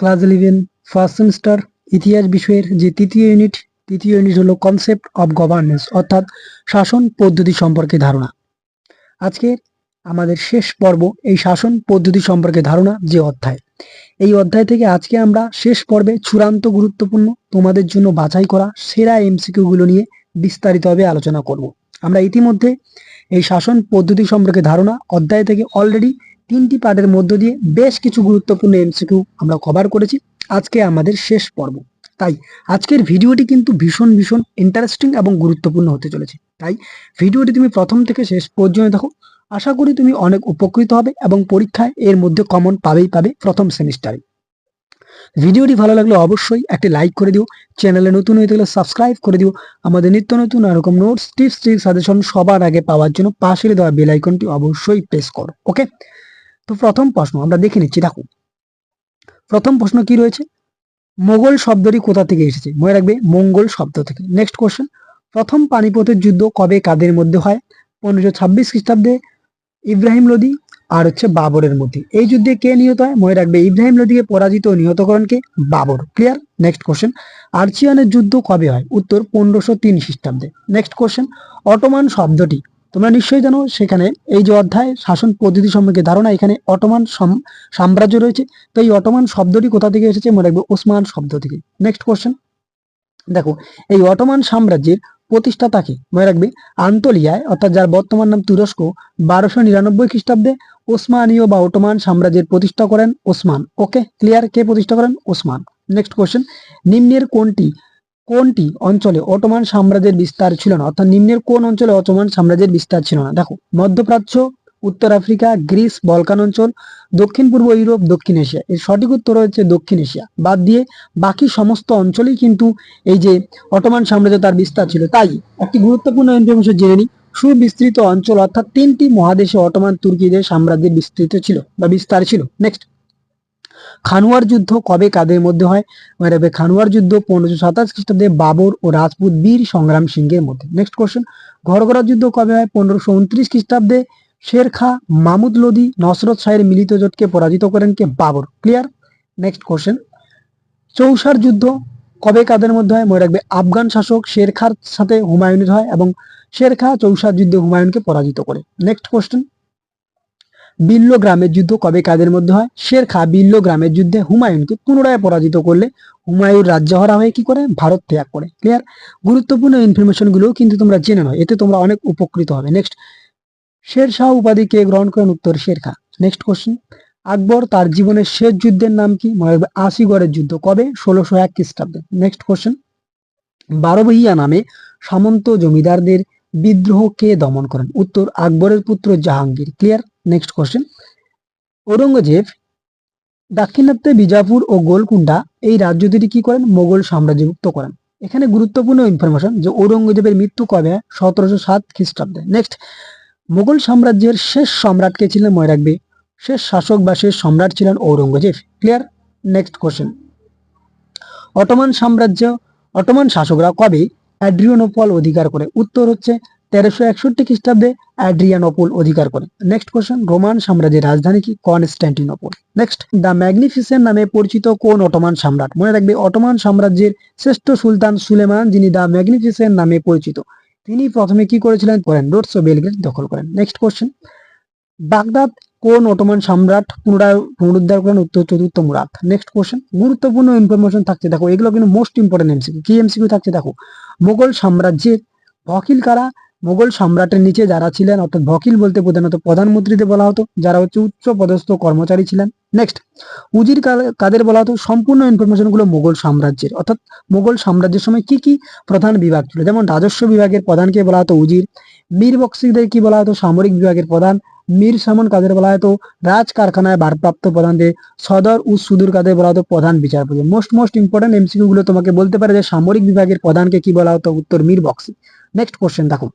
Class eleven first semester ইতিহাস বিষয়ের যে তৃতীয় ইউনিট তৃতীয় ইউনিট হলো কনসেপ্ট অফ গভর্নেন্স অর্থাৎ শাসন পদ্ধতি সম্পর্কে ধারণা। আজকে আমাদের শেষ পর্ব, এই শাসন পদ্ধতি সম্পর্কে ধারণা যে অধ্যায়। এই অধ্যায় থেকে আজকে আমরা শেষ পর্বে চূড়ান্ত গুরুত্বপূর্ণ, তোমাদের জন্য বাছাই করা সেরা এমসিকিউগুলো নিয়ে বিস্তারিতভাবে আলোচনা করব। আমরা ইতিমধ্যে এই শাসন পদ্ধতি সম্পর্কে ধারণা অধ্যায় থেকে অলরেডি তিনটি পার্টের মধ্য দিয়ে বেশ কিছু গুরুত্বপূর্ণ এমসিকিউ আমরা কভার করেছি। আজকে আমাদের শেষ পর্ব। তাই আজকের ভিডিওটি কিন্তু ভীষণ ভীষণ ইন্টারেস্টিং এবং গুরুত্বপূর্ণ হতে চলেছে। তাই ভিডিওটি তুমি প্রথম থেকে শেষ পর্যন্ত দেখো। আশা করি তুমি অনেক উপকৃত হবে এবং পরীক্ষায় এর মধ্যে কমন পাবেই পাবে প্রথম সেমিস্টারে ভিডিওটি ভালো লাগলে অবশ্যই একটি লাইক করে দিও। চ্যানেলে নতুন হয়ে থাকলে সাবস্ক্রাইব করে দিও। আমাদের নিত্য নতুন এরকম নোটস টিপস ট্রিক সাজেশন সবার আগে পাওয়ার জন্য পাশে দেওয়া বেল আইকনটি অবশ্যই প্রেস করো। ওকে তো প্রথম প্রশ্ন, আমরা দেখে নিচ্ছি, দেখো। প্রথম প্রশ্ন কি রয়েছে? মোগল শব্দটি কোথা থেকে এসেছে? মনে রাখবে, মঙ্গল শব্দ থেকে। নেক্সট কোশ্চেন প্রথম পানিপথের যুদ্ধ কবে কাদের মধ্যে হয়? পনেরোশো ছাব্বিশ খ্রিস্টাব্দে ইব্রাহিম লোদি আর হচ্ছে বাবরের মধ্যে। এই যুদ্ধে কে নিহত হয়? মনে রাখবে, ইব্রাহিম লোদিকে পরাজিত ও নিহত করেন কে? বাবর। ক্লিয়ার নেক্সট কোশ্চেন আর্চিয়ানের যুদ্ধ কবে হয়? উত্তর, পনেরোশো তিন খ্রিস্টাব্দে। নেক্সট কোশ্চেন অটোমান শব্দটি তোমরা নিশ্চয়ই জানো, সেখানে এই যে অধ্যায়, শাসন পদ্ধতি সম্পর্কে ধারণা, এখানে অটোমান সাম- সাম্রাজ্য রয়েছে। তো এই অটোমান শব্দটি কোথা থেকে এসেছে? মনে রাখবে ওসমান শব্দ থেকে। নেক্সট কোশ্চেন দেখো, এই অটোমান সাম্রাজ্যের প্রতিষ্ঠাতাকে মনে রাখবে, আন্তলিয়ায়, অর্থাৎ যার বর্তমান নাম তুরস্ক, বারোশো নিরানব্বই খ্রিস্টাব্দে ওসমানীয় বা অটোমান সাম্রাজ্যের প্রতিষ্ঠা করেন ওসমান। ওকে ক্লিয়ার কে প্রতিষ্ঠা করেন? ওসমান। নেক্সট কোশ্চেন নিম্নের কোনটি কোনটি অঞ্চলে অটোমান সাম্রাজ্যের বিস্তার ছিল না? অর্থাৎ নিম্নের কোন অঞ্চলে অটোমান সাম্রাজ্যের বিস্তার ছিল না? দেখো, মধ্যপ্রাচ্য, উত্তর আফ্রিকা, গ্রিস, বলকান অঞ্চল, দক্ষিণ পূর্ব ইউরোপ, দক্ষিণ এশিয়া। এর সঠিক উত্তর হচ্ছে দক্ষিণ এশিয়া। বাদ দিয়ে বাকি সমস্ত অঞ্চলেই কিন্তু এই যে অটোমান সাম্রাজ্য তার বিস্তার ছিল। তাই একটি গুরুত্বপূর্ণ ইনফরমেশন জেনে নিই। সুবিস্তৃত অঞ্চল অর্থাৎ তিনটি মহাদেশে অটোমান তুর্কিদের সাম্রাজ্যের বিস্তৃত ছিল বা বিস্তার ছিল। নেক্সট খানুয়ার যুদ্ধ কবে কাদের মধ্যে হয়? মনে রাখবে খানুয়ার যুদ্ধ পনেরোশো সাতাশ খ্রিস্টাব্দে বাবর ও রাজপুত বীর সংগ্রাম সিংহের মধ্যে। নেক্সট কোশ্চেন ঘরঘরা যুদ্ধ কবে হয়? পনেরোশো উনত্রিশ খ্রিস্টাব্দে শের খা মামুদ লোদি নসরত শাহের মিলিত জোটকে পরাজিত করেন কে? বাবর। ক্লিয়ার নেক্সট কোশ্চেন চৌসার যুদ্ধ কবে কাদের মধ্যে হয়? মনে রাখবে আফগান শাসক শের খার সাথে হুমায়ুনের হয় এবং শের খা চৌসার যুদ্ধে হুমায়ুনকে পরাজিত করে। নেক্সট কোশ্চেন বিল্ল গ্রামের যুদ্ধ কবে কাদের মধ্যে হয়? শের খা বিল্ল গ্রামের যুদ্ধে হুমায়ুনকে পুনরায় পরাজিত করলে হুমায়ুন রাজ্যহারা হয়ে কি করে? ভারত ত্যাগ করে। ক্লিয়ার গুরুত্বপূর্ণ ইনফরমেশনগুলো কিন্তু তোমরা জেনে নাও, এতে তোমরা অনেক উপকৃত হবে। নেক্সট শের শাহ উপাধি কে গ্রহণ করেন উত্তর শের খা নেক্সট কোশ্চেন আকবর তার জীবনের শেষ যুদ্ধের নাম কি? মনে রাখবে আশিগড়ের যুদ্ধ কবে? ষোলোশো এক খ্রিস্টাব্দে। নেক্সট কোশ্চেন বারোবহিয়া নামে সামন্ত জমিদারদের বিদ্রোহ কে দমন করেন। উত্তর, আকবরের পুত্র Jahangir. Clear next question Aurangzeb দাক্ষিণাত্যে Bijapur ও গোলকুন্ডা এই রাজ্য দুটি কি করেন? মোগল সাম্রাজ্যভুক্ত করেন। এখানে গুরুত্বপূর্ণ ইনফরমেশন যে ঔরঙ্গজেবের মৃত্যু কবে? সতেরোশো সাত খ্রিস্টাব্দে। নেক্সট মোগল সাম্রাজ্যের শেষ সম্রাট কে ছিলেন মনে রাখবে শেষ শাসক বা শেষ সম্রাট ছিলেন Aurangzeb. Clear next question Ottoman সাম্রাজ্য, অটোমান শাসকরা কবে অ্যাড্রিয়ানোপল অধিকার করে। উত্তর হচ্ছে তেরোশো একষট্টি খ্রিস্টাব্দে অ্যাড্রিয়ানোপল অধিকার করে। নেক্সট কোশ্চেন রোমান সাম্রাজ্যের রাজধানী কি? কনস্ট্যান্টিনোপল নেক্সট দ্য ম্যাগনিফিসেন্ট নামে পরিচিত কোন অটোমান সম্রাট? মনে রাখবে, অটোমান সাম্রাজ্যের শ্রেষ্ঠ সুলতান সুলেমান, যিনি দ্য ম্যাগনিফিসেন্ট নামে পরিচিত, তিনি প্রথমে কি করেছিলেন? করেন, রোডস ও বেলগ্রেড দখল করেন। নেক্সট কোশ্চেন বাগদাদ কোন অটোমান সম্রাট পুনরায় পুনরুদ্ধার করেন? উত্তর চতুর্থ মুরাদ। নেক্সট কোশ্চেন গুরুত্বপূর্ণ ইনফরমেশন থাকছে, দেখো, এগুলো কিন্তু মোস্ট ইম্পর্টেন্ট এমসিকিউ কি এমসিকিউ থাকছে, দেখো, মোগল সাম্রাজ্যের ভকিল কারা? মোগল সম্রাটের নিচে যারা ছিলেন, অর্থাৎ ভকিল বলতে প্রধানত প্রধানমন্ত্রীদের বলা হতো, যারা হচ্ছে উচ্চ পদস্থ কর্মচারী ছিলেন। নেক্সট উজির কাদের বলা হতো? সম্পূর্ণ ইনফরমেশনগুলো মোগল সাম্রাজ্যের। অর্থাৎ মোগল সাম্রাজ্যের সময় কি কি প্রধান বিভাগ ছিল? যেমন রাজস্ব বিভাগের প্রধানকে বলা হতো উজির, মীর বক্সিদের কি বলা হতো? সামরিক বিভাগের প্রধান মীর সামন কাদের বলা হতো রাজ কারখানায় ভারপ্রাপ্ত প্রধানদের সদর ও সুদূর কাদের বলা হতো প্রধান বিচারপতি। মোস্ট মোস্ট ইম্পর্টেন্ট এমসিকিউ গুলো তোমাকে বলতে পারে যে, সামরিক বিভাগের প্রধানকে কি বলা হতো? উত্তর মীর বক্সি। নেক্সট কোশ্চেন দেখো।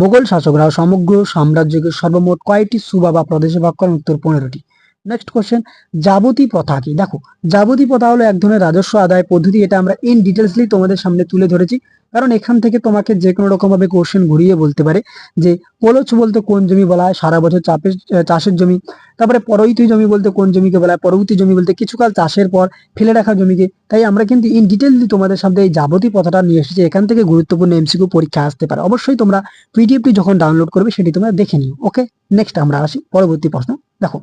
মোগল শাসকরা সমগ্র সাম্রাজ্যকে সর্বমোট কয়টি সুবা বা প্রদেশে ভাগ করেন? উত্তর পনেরোটি। নেক্সট কোশ্চেন যাবতী প্রথা কি? দেখো যাবতী প্রথা হলো এক ধরনের রাজস্ব আদায় পদ্ধতি, এটা আমরা ইন ডিটেলসলি তোমাদের সামনে তুলে ধরেছি। কারণ এখান থেকে তোমাকে যে কোনো রকম ভাবে কোশ্চেন ঘুরিয়ে বলতে পারে যে পোলচ বলতে কোন জমি বলা হয়, সারা বছর চাপের চাষের জমি, তারপরে পরবর্তী জমি বলতে কোন জমিকে বলা হয়, পরবর্তী জমি বলতে কিছুকাল চাষের পর ফেলে রাখা জমিকে। তাই আমরা কিন্তু ইন ডিটেললি তোমাদের সামনে এই যাবতীয় কথাটা নিয়ে এসেছি, এখান থেকে গুরুত্বপূর্ণ এমসিকিউ পরীক্ষা আসতে পারে। অবশ্যই তোমরা পিডিএফটি যখন ডাউনলোড করবে, সেটি তোমরা দেখে নিও। ওকে নেক্সট আমরা আসি, পরবর্তী প্রশ্ন। দেখো,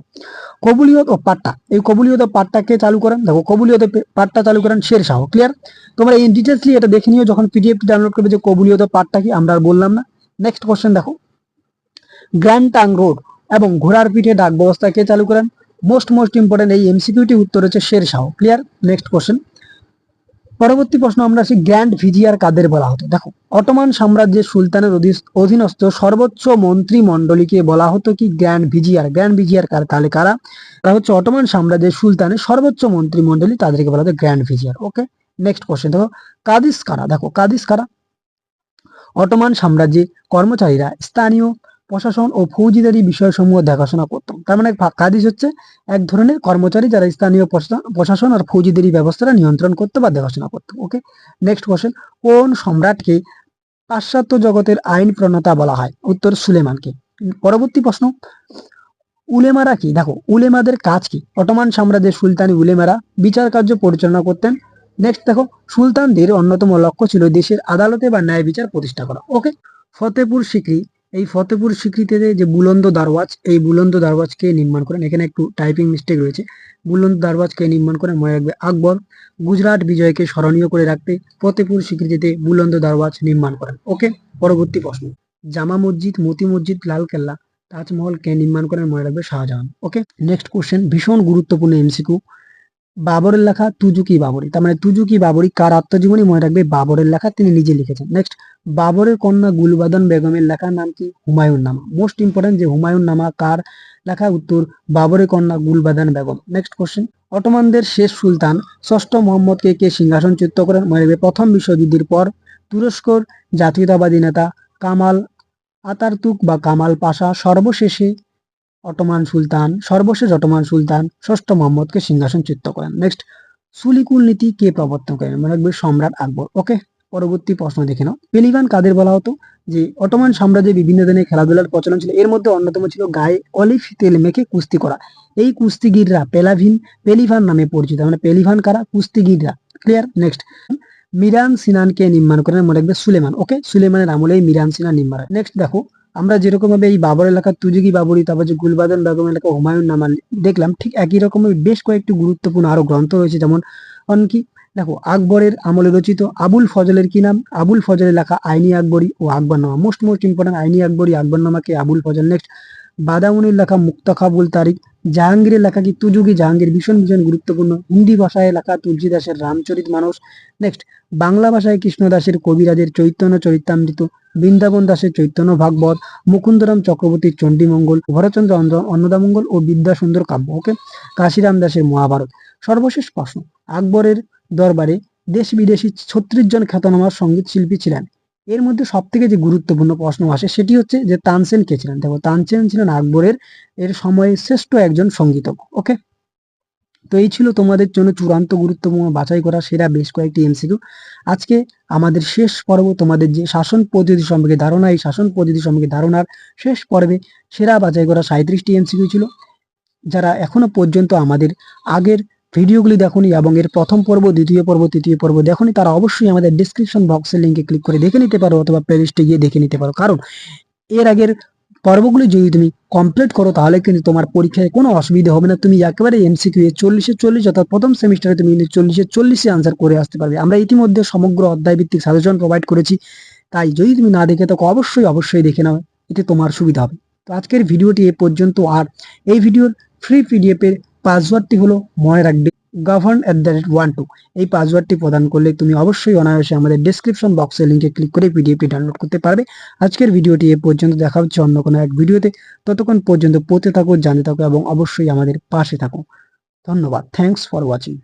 কবুলিয়ত ও পাট্টা। এই কবুলিয়ত ও পাট্টাকে চালু করেন, দেখো, কবুলিয়ত পাট্টা চালু করেন শের শাহ ক্লিয়ার তোমরা এই ডিটেলসলি এটা দেখে নিও, যখন পিডিএফটি ডাউনলোড করবে যে কবুলিয়ত পাট্টা কি, আমরা আর বললাম না। নেক্সট কোশ্চেন দেখো। গ্র্যান্ড টাং রোড এবং ঘোড়ার পিঠে ডাক ব্যবস্থা কে চালু করেন? মোস্ট মোস্ট ইম্পর্টেন্ট এই এমসিকিউটি উত্তর হচ্ছে Sher Shah. Clear next question পরবর্তী প্রশ্ন আমরা আসি গ্র্যান্ড ভিজিয়ার কাদের বলা হতো? দেখো, অটোমান সাম্রাজ্যের সুলতানের অধীনস্থ সর্বোচ্চ মন্ত্রী মন্ডলীকে বলা হতো কি গ্র্যান্ড ভিজিয়ার গ্র্যান্ড ভিজিয়ার কার তাহলে কারা? তারা হচ্ছে অটোমান সাম্রাজ্যের সুলতানের সর্বোচ্চ মন্ত্রী মন্ডলী তাদেরকে বলা হতো grand vizier okay next question দেখো, কাদিস কারা? দেখো, কাদিস কারা? অটোমান সাম্রাজ্যে কর্মচারীরা স্থানীয় প্রশাসন ও ফৌজিদারি বিষয়সমূহ দেখাশোনা করত। তার মানে কাদিস হচ্ছে এক ধরনের কর্মচারী যারা স্থানীয় প্রশা- প্রশাসন আর ফৌজিদারি ব্যবস্থাটা নিয়ন্ত্রণ করতে বা দেখাশোনা করতো ওকে নেক্সট কোশ্চেন কোন সম্রাটকে পাশ্চাত্য জগতের আইন প্রণতা বলা হয়? উত্তর সুলেমানকে। পরবর্তী প্রশ্ন, উলেমারা কি? দেখো, উলেমাদের কাজ কি? অটোমান সাম্রাজ্যের সুলতানি উলেমারা বিচার কার্য পরিচালনা করতেন নেক্সট দেখো সুলতানদের অন্যতম লক্ষ্য ছিল দেশের আদালতে বা ন্যায় বিচার প্রতিষ্ঠা করা। ওকে ফতেপুর সিকরি, এই ফতেপুর সিকরিতে যে বুলন্দ দারওয়াজ এই বুলন্দ দারওয়াজ কে নির্মাণ করেন। এখানে একটু টাইপিং মিস্টেক রয়েছে। বুলন্দ দারওয়াজ কে নির্মাণ করেন মনে রাখবে আকবর। গুজরাট বিজয়কে স্মরণীয় করে রাখতে ফতেপুর সিকরিতে বুলন্দ দারওয়াজ নির্মাণ করেন। ওকে পরবর্তী প্রশ্ন। জামা মসজিদ, মতি মসজিদ, লাল কেল্লা তাজমহল কে নির্মাণ করেন মনে রাখবে শাহজাহান। ওকে নেক্সট কোশ্চেন ভীষণ গুরুত্বপূর্ণ এমসিকিউ বাবরের লেখা তুজুকি বাবরি? তার মানে তুজুকি বাবরি? কার আত্মজীবনী? মনে রাখবে বাবরের লেখা তিনি নিজে লিখেছেন। নেক্সট বাবরের কন্যা গুলবাদন বেগমের লেখার নাম কি? হুমায়ুন নামা মোস্ট ইম্পর্টেন্ট যে হুমায়ুন নামা কার লেখা উত্তর? বাবরের কন্যা গুলবাদন বেগম। নেক্সট কোশ্চেন অটোমানদের শেষ সুলতান ষষ্ঠ মোহাম্মদকে কে সিংহাসন সিংহাসনচ্যুত করেন? মনে রাখবে প্রথম বিশ্বযুদ্ধের পর তুরস্কর জাতীয়তাবাদী নেতা কামাল আতারতুক বা কামাল পাশা সর্বশেষে অটোমান সুলতান, সর্বশেষ অটোমান সুলতান, ষষ্ঠ মোহাম্মদকে সিংহাসনচ্যুত করেন। নেক্সট সুলিকুল নীতি কে প্রবর্তন করেন? মনে রাখবে সম্রাট আকবর। ওকে পরবর্তী প্রশ্ন দেখে নাও। পেলিভান কাদের বলা হতো? যে অটোমান সাম্রাজ্যে বিভিন্ন দিনে খেলাধুলার প্রচলন ছিল। এর মধ্যে অন্যতম ছিল গায়ে অলিভ তেল মেখে কুস্তি করা। এই কুস্তিগিররা পেলাভিন, পেলিভান নামে পরিচিত। মানে পেলিভান কারা? কুস্তিগিররা। ক্লিয়ার নেক্সট মিরান সিনানকে নির্মাণ করেন মনে রাখবে সুলেমান। ওকে সুলেমানের আমলে এই মিরান সিনান নির্মাণ নেক্সট দেখো আমরা যেরকম ভাবে এই বাবর এলাকার তুজুগি বাবরি, তারপর যে গুলবাদন বেগম এলাকা হুমায়ুন নামাল দেখলাম, ঠিক একই রকমের বেশ কয়েকটি গুরুত্বপূর্ণ আরও গ্রন্থ রয়েছে, যেমন অনকি দেখো, আকবরের আমলে রচিত আবুল ফজলের কি নাম? আবুল ফজলের লেখা আইনি আকবরী ও Akbarnama most most important Ain-i Akbari আকবরনামাকে Abul Fazl. Next বাদামুনির লেখা মুক্তাখাবুল তারিক জাহাঙ্গীরের লেখা কি তুজুকি জাহাঙ্গীর ভীষণ ভীষণ গুরুত্বপূর্ণ। হিন্দি ভাষায় লেখা তুলসী দাসের রামচরিত মানস। নেক্সট বাংলা ভাষায় কৃষ্ণদাসের কবিরাজের চৈতন্য চরিতামৃত। বৃন্দাবন দাসের চৈতন্য ভাগবত। মুকুন্দরাম চক্রবর্তীর চণ্ডীমঙ্গল। ভরতচন্দ্র অন্দ- অন্নদামঙ্গল ও বিদ্যাসুন্দর কাব্য। ওকে কাশিরাম দাসের মহাভারত। সর্বশেষ প্রশ্ন। আকবরের দরবারে দেশ বিদেশি ছত্রিশ জন খ্যাতনামা সংগীত শিল্পী ছিলেন। এর মধ্যে সব থেকে যে গুরুত্বপূর্ণ প্রশ্ন আসে সেটি হচ্ছে যে তানসেন কে ছিলেন? দেখো, তানসেন ছিলেন আকবরের, এর সময়ে শ্রেষ্ঠ একজন সঙ্গীতজ্ঞ ওকে তো এই ছিল তোমাদের জন্য চূড়ান্ত গুরুত্বপূর্ণ বাছাই করা সেরা বেশ কয়েকটি এমসিকিউ। আজকে আমাদের শেষ পর্ব, তোমাদের যে শাসন পদ্ধতি সম্পর্কে ধারণা, এই শাসন পদ্ধতি সম্পর্কে ধারণার শেষ পর্বে সেরা বাছাই করা সাঁত্রিশটি এমসিকিউ ছিল। যারা এখনও পর্যন্ত আমাদের আগের ভিডিওগুলি দেখুনি এবং এর প্রথম পর্ব, দ্বিতীয় পর্ব, তৃতীয় পর্ব দেখুনি, তারা অবশ্যই আমাদের ডিসক্রিপশন বক্সের লিঙ্কে ক্লিক করে দেখে নিতে পারো অথবা প্লেলিস্টে গিয়ে দেখে নিতে পারো। কারণ এর আগের পর্বগুলি যদি তুমি কমপ্লিট করো, তাহলে কিন্তু তোমার পরীক্ষায় কোনো অসুবিধা হবে না। তুমি একেবারে এমসিকিউ এ চল্লিশে চল্লিশ অর্থাৎ প্রথম সেমিস্টারে তুমি চল্লিশে চল্লিশে আনসার করে আসতে পারবে। আমরা ইতিমধ্যে সমগ্র অধ্যায় ভিত্তিক সাজেশন প্রোভাইড করেছি। তাই যদি তুমি না দেখে থাকো, অবশ্যই অবশ্যই দেখে নাও। এতে তোমার সুবিধা হবে। তো আজকের ভিডিওটি এ পর্যন্ত। আর এই ভিডিওর ফ্রি পিডিএফ এর পাসওয়ার্ডটি হলো মনে রাখবে govern at the rate one two এই পাসওয়ার্ডটি প্রদান করলে তুমি অবশ্যই অনায়াসে আমাদের ডিসক্রিপশন বক্সের লিঙ্কে ক্লিক করে পিডিএফটি ডাউনলোড করতে পারবে। আজকের ভিডিওটি এ পর্যন্ত দেখা হচ্ছে অন্য কোনো এক ভিডিওতে। ততক্ষণ পর্যন্ত পড়তে থাকো, জানতে থাকো এবং অবশ্যই আমাদের পাশে থাকো। ধন্যবাদ। Thanks for watching